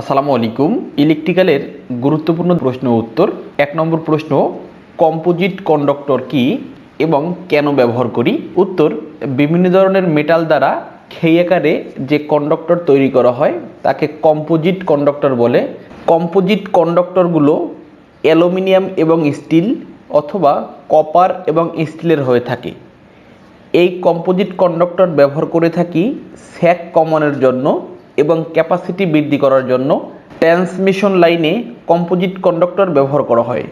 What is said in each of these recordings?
আসসালামু আলাইকুম। ইলেকট্রিক্যালের গুরুত্বপূর্ণ প্রশ্ন উত্তর। এক নম্বর প্রশ্ন, কম্পোজিট কন্ডাক্টর কি এবং কেন ব্যবহার করি? উত্তর, বিভিন্ন ধরনের মেটাল দ্বারা খেই আকারে যে কন্ডাক্টর তৈরি করা হয়, তাকে কম্পোজিট কন্ডাক্টর বলে। কম্পোজিট কন্ডাক্টরগুলো অ্যালুমিনিয়াম এবং স্টিল অথবা কপার এবং স্টিলের হয়ে থাকে। এই কম্পোজিট কন্ডাক্টর ব্যবহার করে থাকি স্যাক কমনের জন্য। এবং ক্যাপাসিটি বৃদ্ধি করার জন্য ট্রান্সমিশন লাইনে কম্পোজিট কন্ডাক্টর ব্যবহার করা হয়।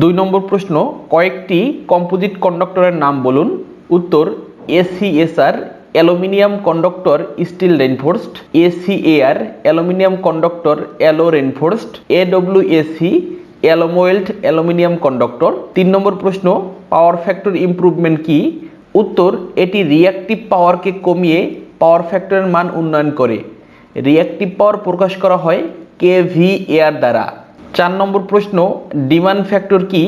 দুই নম্বর প্রশ্ন, কয়েকটি কম্পোজিট কন্ডাক্টরের নাম বলুন। উত্তর ACSR aluminium conductor steel reinforced ACAR aluminium conductor alloy reinforced AWAC alumoweld aluminium conductor তিন নম্বর প্রশ্ন পাওয়ার ফ্যাক্টর ইমপ্রুভমেন্ট কি? উত্তর, এটি রিয়াক্টিভ পাওয়ারকে কমিয়ে পাওয়ার ফ্যাক্টরের মান উন্নয়ন করে। রিঅ্যাক্টিভ পাওয়ার প্রকাশ করা হয় কে ভি এয়ার দ্বারা। চার নম্বর প্রশ্ন ডিমান্ড ফ্যাক্টর কি?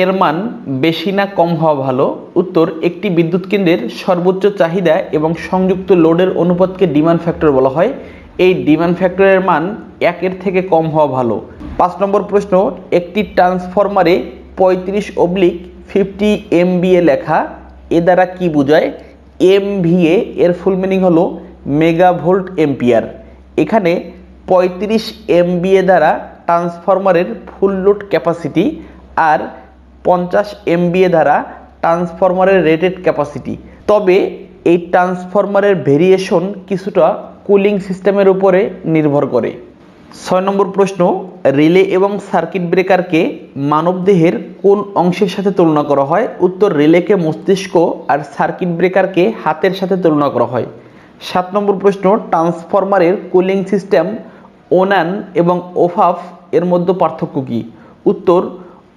এর মান বেশি না কম হওয়া ভালো? উত্তর, একটি বিদ্যুৎ কেন্দ্রের সর্বোচ্চ চাহিদা এবং সংযুক্ত লোডের অনুপাতকে ডিমান্ড ফ্যাক্টর বলা হয়। এই ডিমান্ড ফ্যাক্টরের মান একের থেকে কম হওয়া ভালো। পাঁচ নম্বর প্রশ্ন, একটি ট্রান্সফরমারে পঁয়ত্রিশ অবলিক ফিফটি এমবিএ লেখা, এ দ্বারা কি বোঝায়? এমভিএ এর ফুল মিনিং হলো মেগা ভোল্ট এম্পিয়ার এখানে পঁয়ত্রিশ এমবিএ দ্বারা ট্রান্সফরমারের ফুল লোড ক্যাপাসিটি আর পঞ্চাশ এমবিএ দ্বারা ট্রান্সফরমারের রেটেড ক্যাপাসিটি। তবে এই ট্রান্সফরমারের ভেরিয়েশন কিছুটা কুলিং সিস্টেমের উপরে নির্ভর করে। ছয় নম্বর প্রশ্ন, রিলে এবং সার্কিট ব্রেকারকে মানবদেহের কোন অংশের সাথে তুলনা করা হয়? উত্তর, রিলেকে মস্তিষ্ক আর সার্কিট ব্রেকারকে হাতের সাথে তুলনা করা হয়। সাত নম্বর প্রশ্ন, ট্রান্সফরমারের কুলিং সিস্টেম, ওনান এবং ওফাফ এর মধ্যে পার্থক্য কী? উত্তর,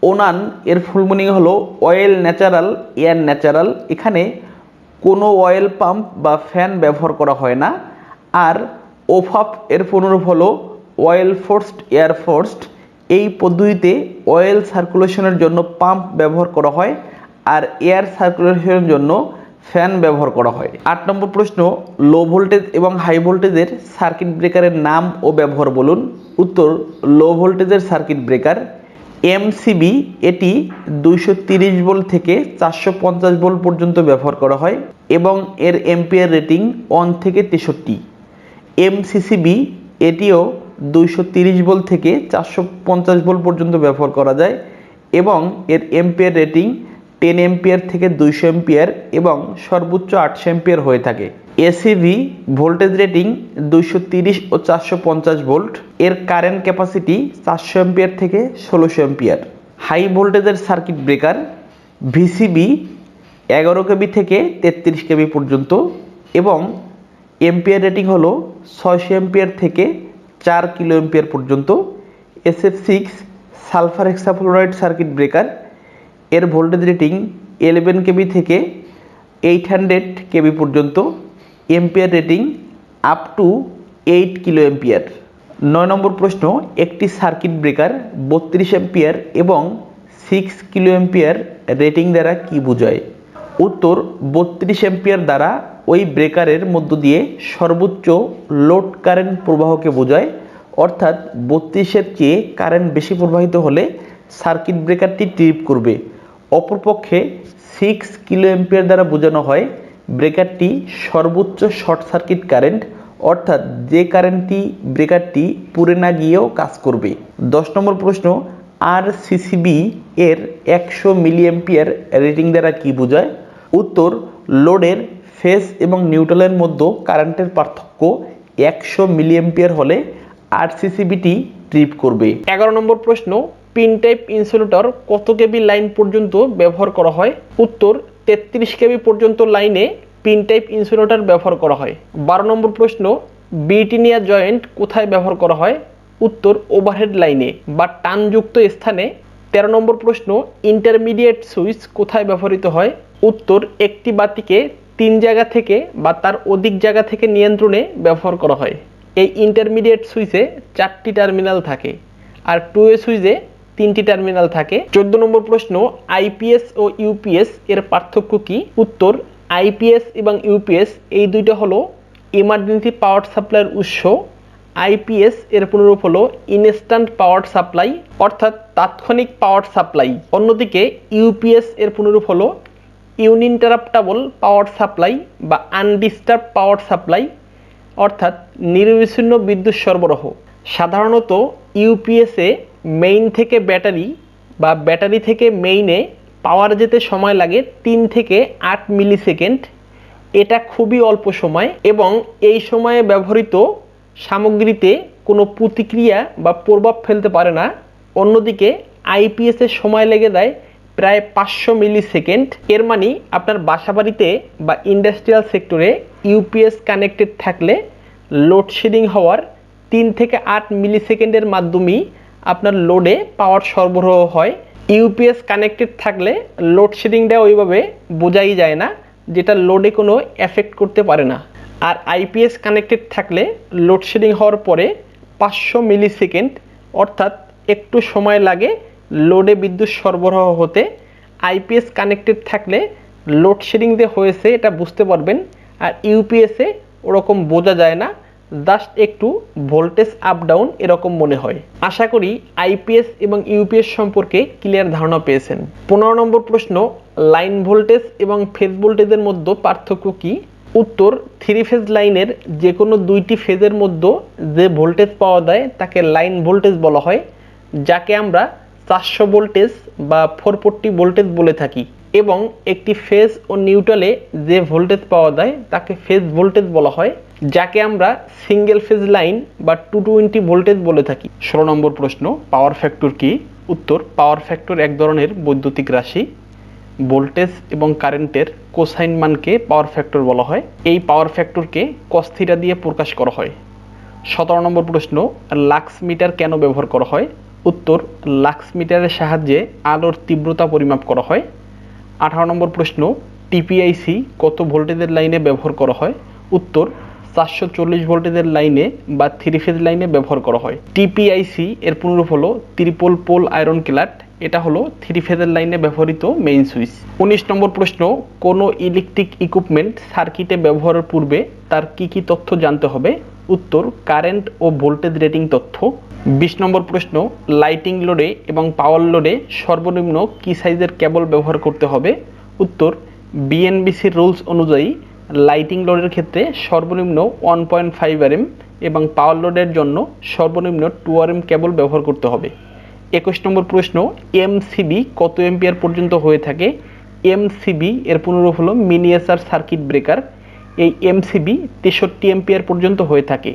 ওনান এর ফুল হলো অয়েল ন্যাচারাল, এয়ার ন্যাচারাল। এখানে কোনো অয়েল পাম্প বা ফ্যান ব্যবহার করা হয় না। আর ওফাফ এর পুনরূপ হলো অয়েল ফোর্সড, এয়ার ফোর্সড। এই পদ্ধতিতে অয়েল সার্কুলেশনের জন্য পাম্প ব্যবহার করা হয়। আর এয়ার সার্কুলেশনের জন্য ফ্যান ব্যবহার করা হয়। আট নম্বর প্রশ্ন, লো ভোল্টেজ এবং হাই ভোল্টেজের সার্কিট ব্রেকারের নাম ও ব্যবহার বলুন। উত্তর, লো ভোল্টেজের সার্কিট ব্রেকার এমসিবি, এটি দুইশো তিরিশ ভোল্ট থেকে চারশো পঞ্চাশ ভোল্ট পর্যন্ত ব্যবহার করা হয় এবং এর এম্পিয়ার রেটিং ওয়ান থেকে তেষট্টি। এমসিসিবি, এটিও দুইশো তিরিশ ভোল্ট থেকে চারশো পঞ্চাশ ভোল্ট পর্যন্ত ব্যবহার করা যায় এবং এর এম্পিয়ার রেটিং টেন এম্পিয়ার থেকে দুইশো এম্পিয়ার এবং সর্বোচ্চ আটশো এম্পিয়ার হয়ে থাকে। এসিভি ভোল্টেজ রেটিং দুইশো তিরিশ ও চারশো পঞ্চাশ ভোল্ট। এর কারেন্ট ক্যাপাসিটি চারশো এম্পিয়ার থেকে ষোলোশো এম্পিয়ার। হাই ভোল্টেজের সার্কিট ব্রেকার ভিসিবি এগারো কেবি থেকে তেত্রিশ কেবি পর্যন্ত এবং এম্পিয়ার রেটিং হলো ছয়শো এম্পিয়ার থেকে চার কিলো এম্পিয়ার পর্যন্ত। SF six sulphur hexafluoride circuit breaker এর ভোল্টেজ রেটিং এলেভেন কেবি থেকে এইট হান্ড্রেড কেবি পর্যন্ত ampere rating up to eight kilo ampere নয় নম্বর প্রশ্ন, একটি সার্কিট ব্রেকার বত্রিশ এম্পিয়ার এবং সিক্স কিলো এম্পিয়ার রেটিং দ্বারা কি বোঝায়? উত্তর, বত্রিশ এম্পিয়ার দ্বারা ওই ব্রেকারের মধ্য দিয়ে সর্বোচ্চ লোড কারেন্ট প্রবাহকে বোঝায়। অর্থাৎ বত্রিশের চেয়ে কারেন্ট বেশি প্রবাহিত হলে সার্কিট ব্রেকারটি ট্রিপ করবে। অপরপক্ষে সিক্স কিলো এম্পিয়ার দ্বারা বোঝানো হয় ব্রেকারটি সর্বোচ্চ শর্ট সার্কিট কারেন্ট, অর্থাৎ যে কারেন্টটি ব্রেকারটি পুড়ে না গিয়েও কাজ করবে। দশ নম্বর প্রশ্ন আর সিসিবি এর একশো মিলি এম্পিয়ার রেটিং দ্বারা কি বোঝায়? উত্তর, লোডের ফেস এবং নিউট্রালের মধ্যে কারেন্টের পার্থক্য একশো মিলি এম্পিয়ার হলে আর সিসিবিটি ট্রিপ করবে। এগারো নম্বর প্রশ্ন পিন টাইপ ইনসুলেটর কত কেবি লাইন পর্যন্ত ব্যবহার করা হয়? উত্তর, তেত্রিশ কেবি পর্যন্ত লাইনে পিন টাইপ ইনসুলেটর ব্যবহার করা হয়। বারো নম্বর প্রশ্ন বিটিনিয়া জয়েন্ট কোথায় ব্যবহার করা হয়? উত্তর, ওভারহেড লাইনে বা টানযুক্ত স্থানে। তেরো নম্বর প্রশ্ন, ইন্টারমিডিয়েট সুইচ কোথায় ব্যবহৃত হয়? উত্তর, একটি বাতিকে তিন জায়গা থেকে বা তার অধিক জায়গা থেকে নিয়ন্ত্রণে ব্যবহার করা হয়। এই ইন্টারমিডিয়েট সুইচে চারটি টার্মিনাল থাকে। আর টু এ সুইচে তিনটি টার্মিনাল থাকে। চোদ্দ নম্বর প্রশ্ন আইপিএস ও ইউপিএস এর পার্থক্য কি? উত্তর আইপিএস এবং ইউপিএস এই দুইটা হলো ইমার্জেন্সি পাওয়ার সাপ্লাইয়ের উৎস। আইপিএস এর পুনরূপ হলো ইনস্ট্যান্ট পাওয়ার সাপ্লাই অর্থাৎ তাৎক্ষণিক পাওয়ার সাপ্লাই অন্যদিকে ইউপিএস এর পুনরূপ হলো ইউনিন্টারাপ্টাবল পাওয়ার সাপ্লাই বা আনডিস্টার্ব পাওয়ার সাপ্লাই অর্থাৎ নিরবিচ্ছিন্ন বিদ্যুৎ সরবরাহ। সাধারণত ইউপিএসে মেইন থেকে ব্যাটারি বা ব্যাটারি থেকে মেইনে পাওয়ার যেতে সময় লাগে তিন থেকে আট মিলি সেকেন্ড এটা খুবই অল্প সময় এবং এই সময়ে ব্যবহৃত সামগ্রীতে কোনো প্রতিক্রিয়া বা প্রভাব ফেলতে পারে না। অন্যদিকে আইপিএসের সময় লেগে দেয় প্রায় পাঁচশো মিলি সেকেন্ড এর মানে আপনার বাসাবাড়িতে বা ইন্ডাস্ট্রিয়াল সেক্টরে ইউপিএস কানেক্টেড থাকলে লোডশেডিং হওয়ার তিন থেকে আট মিলি সেকেন্ডের মাধ্যমেই আপনার লোডে পাওয়ার সরবরাহ হয়। ইউপিএস কানেক্টেড থাকলে লোডশেডিংটা ওইভাবে বোঝাই যায় না, যেটা লোডে কোনো এফেক্ট করতে পারে না। আর আইপিএস কানেক্টেড থাকলে লোডশেডিং হওয়ার পরে পাঁচশো মিলি সেকেন্ড অর্থাৎ একটু সময় লাগে লোডে বিদ্যুৎ সরবরাহ হতে। আইপিএস কানেক্টেড থাকলে লোডশেডিং দিয়ে হয়েছে এটা বুঝতে পারবেন, আর ইউপিএসে ওরকম বোঝা যায় না। জাস্ট একটু ভোল্টেজ আপ ডাউন এরকম মনে হয়। আশা করি আইপিএস এবং ইউপিএস সম্পর্কে ক্লিয়ার ধারণা পেয়েছেন। পনেরো নম্বর প্রশ্ন লাইন ভোল্টেজ এবং ফেজ ভোল্টেজের মধ্যে পার্থক্য কি? উত্তর থ্রি ফেজ লাইনের যে কোনো দুইটি ফেজের মধ্যে যে ভোল্টেজ পাওয়া যায় তাকে লাইন ভোল্টেজ বলা হয়, যাকে আমরা চারশো ভোল্টেজ বা ফোর ফোরটি ভোল্টেজ বলে থাকি। এবং একটি ফেজ ও নিউট্রালে যে ভোল্টেজ পাওয়া যায় তাকে ফেজ ভোল্টেজ বলা হয়। যাকে আমরা সিঙ্গেল ফেজ লাইন বা টু টোয়েন্টি ভোল্টেজ বলে থাকি। ষোলো নম্বর প্রশ্ন পাওয়ার ফ্যাক্টর কি? উত্তর পাওয়ার ফ্যাক্টর এক ধরনের বৈদ্যুতিক রাশি। ভোল্টেজ এবং কারেন্টের কোসাইন মানকে পাওয়ার ফ্যাক্টর বলা হয়। এই পাওয়ার ফ্যাক্টরকে কস্থিরা দিয়ে প্রকাশ করা হয়। সতেরো নম্বর প্রশ্ন লাক্স মিটার কেন ব্যবহার করা হয়? উত্তর লাক্স মিটারের সাহায্যে আলোর তীব্রতা পরিমাপ করা হয়। আঠারো নম্বর প্রশ্ন টিপিআইসি কত ভোল্টেজের লাইনে ব্যবহার করা হয়? উত্তর চারশো চল্লিশ ভোল্টেজের লাইনে বা থ্রি ফেজ লাইনে ব্যবহার করা হয়। টিপিআইসি এর পুনরূপ হলো ত্রিপল পোল আয়রন ক্লাট এটা হলো থ্রি ফেজের লাইনে ব্যবহৃত মেইন সুইচ উনিশ নম্বর প্রশ্ন, কোনো ইলেকট্রিক ইকুইপমেন্ট সার্কিটে ব্যবহারের পূর্বে তার কি কি তথ্য জানতে হবে? উত্তর কারেন্ট ও ভোল্টেজ রেটিং তথ্য। বিশ নম্বর প্রশ্ন লাইটিং লোডে এবং পাওয়ার লোডে সর্বনিম্ন কি সাইজের কেবল ব্যবহার করতে হবে? উত্তর বিএনবিসির রুলস অনুযায়ী লাইটিং লোডের ক্ষেত্রে সর্বনিম্ন one point five R M এবং পাওয়ার লোডের জন্য সর্বনিম্ন টু আর এম কেবল ব্যবহার করতে হবে। একুশ নম্বর প্রশ্ন এমসিবি কত এম্পিয়ার পর্যন্ত হয়ে থাকে? এমসিবি এর পুনরূপ হলো মিনিয়েচার সার্কিট ব্রেকার। এই এমসিবি তেষট্টি এম্পিয়ার পর্যন্ত হয়ে থাকে।